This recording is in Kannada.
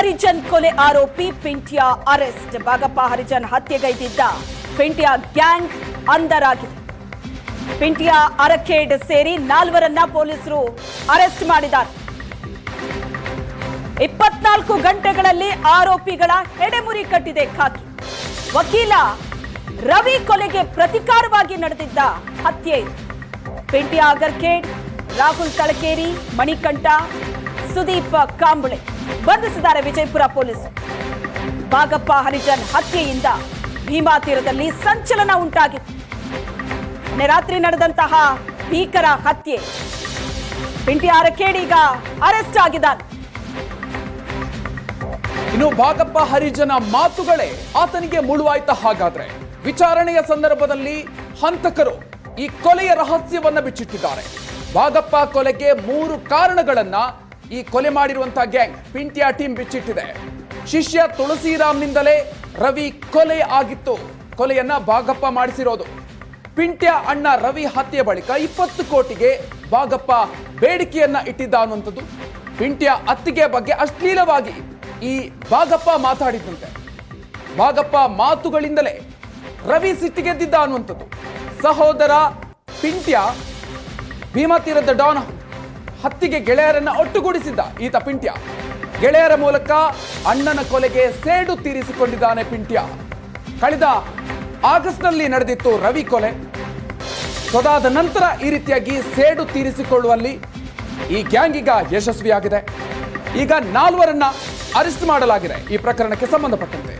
ಹರಿಜನ್ ಕೊಲೆ ಆರೋಪಿ ಪಿಂಟ್ಯ ಅರೆಸ್ಟ್. ಬಾಗಪ್ಪ ಹರಿಜನ್ ಹತ್ಯೆಗೈದಿದ್ದ ಪಿಂಟ್ಯ ಗ್ಯಾಂಗ್ ಅಂಧರಾಗಿದೆ ಪಿಂಟ್ಯ ಅರಕೇಡ್ ಸೇರಿ ನಾಲ್ವರನ್ನ ಪೊಲೀಸರು ಅರೆಸ್ಟ್ ಮಾಡಿದ್ದಾರೆ. ಇಪ್ಪತ್ನಾಲ್ಕು ಗಂಟೆಗಳಲ್ಲಿ ಆರೋಪಿಗಳ ಹೆಡೆಮುರಿ ಕಟ್ಟಿದೆ ಖಾಕಿ. ವಕೀಲ ರವಿ ಕೊಲೆಗೆ ಪ್ರತಿಕಾರವಾಗಿ ನಡೆದಿದ್ದ ಹತ್ಯೆ. ಪಿಂಟ್ಯ ಅಗರ್ಕೇಡ್, ರಾಹುಲ್ ತಳಕೇರಿ, ಮಣಿಕಂಠ, ಸುದೀಪ್ ಕಾಂಬಳೆ. ಬಂಧಿಸಿದ್ದಾರೆ ವಿಜಯಪುರ ಪೊಲೀಸರು ಬಾಗಪ್ಪ ಹರಿಜನ್ ಹತ್ಯೆಯಿಂದ ಭೀಮಾ ತೀರದಲ್ಲಿ ಸಂಚಲನ ಉಂಟಾಗಿತ್ತು ನಿನ್ನೆ ರಾತ್ರಿ ನಡೆದಂತಹ ಭೀಕರ ಹತ್ಯೆ. ಪಿಂಟಿ ಅರಕೇಡಿಗ ಅರೆಸ್ಟ್ ಆಗಿದ್ದಾನೆ. ಇನ್ನು ಭಾಗಪ್ಪ ಹರಿಜನ ಮಾತುಗಳೇ ಆತನಿಗೆ ಮುಳುವಾಯ್ತ ಹಾಗಾದ್ರೆ. ವಿಚಾರಣೆಯ ಸಂದರ್ಭದಲ್ಲಿ ಹಂತಕರು ಈ ಕೊಲೆಯ ರಹಸ್ಯವನ್ನ ಬಿಚ್ಚಿಟ್ಟಿದ್ದಾರೆ. ಭಾಗಪ್ಪ ಕೊಲೆಗೆ ಮೂರು ಕಾರಣಗಳನ್ನ ಈ ಕೊಲೆ ಮಾಡಿರುವಂತಹ ಗ್ಯಾಂಗ್ ಪಿಂಟ್ಯಾ ಟೀಮ್ ಬಿಚ್ಚಿಟ್ಟಿದೆ. ಶಿಷ್ಯ ತುಳಸಿರಾಮ್ನಿಂದಲೇ ರವಿ ಕೊಲೆ ಆಗಿತ್ತು. ಕೊಲೆಯನ್ನ ಭಾಗಪ್ಪ ಮಾಡಿಸಿರೋದು. ಪಿಂಟ್ಯ ಅಣ್ಣ ರವಿ ಹತ್ಯೆ ಬಳಿಕ ಇಪ್ಪತ್ತು ಕೋಟಿಗೆ ಭಾಗಪ್ಪ ಬೇಡಿಕೆಯನ್ನ ಇಟ್ಟಿದ್ದ ಅನ್ನುವಂಥದ್ದು. ಪಿಂಟ್ಯ ಅತ್ತಿಗೆ ಬಗ್ಗೆ ಅಶ್ಲೀಲವಾಗಿ ಈ ಭಾಗಪ್ಪ ಮಾತಾಡಿದ್ದಂತೆ. ಭಾಗಪ್ಪ ಮಾತುಗಳಿಂದಲೇ ರವಿ ಸಿಟ್ಟಿಗೆದ್ದಿದ್ದ ಅನ್ನುವಂಥದ್ದು. ಸಹೋದರ ಪಿಂಟ್ಯ ಭೀಮತೀರದ ಡಾನ್ ಹತ್ತಿಗೆ ಗೆಳೆಯರನ್ನ ಒಟ್ಟುಗೂಡಿಸಿದ್ದ ಈತ ಪಿಂಟ್ಯ. ಗೆಳೆಯರ ಮೂಲಕ ಅಣ್ಣನ ಕೊಲೆಗೆ ಸೇಡು ತೀರಿಸಿಕೊಂಡಿದ್ದಾನೆ ಪಿಂಟ್ಯ. ಕಳೆದ ಆಗಸ್ಟ್ನಲ್ಲಿ ನಡೆದಿತ್ತು ರವಿ ಕೊಲೆ. ಸೊದಾದ ನಂತರ ಈ ರೀತಿಯಾಗಿ ಸೇಡು ತೀರಿಸಿಕೊಳ್ಳುವಲ್ಲಿ ಈ ಗ್ಯಾಂಗ್ ಈಗ ಯಶಸ್ವಿಯಾಗಿದೆ. ಈಗ ನಾಲ್ವರನ್ನ ಅರೆಸ್ಟ್ ಮಾಡಲಾಗಿದೆ. ಈ ಪ್ರಕರಣಕ್ಕೆ ಸಂಬಂಧಪಟ್ಟಂತೆ.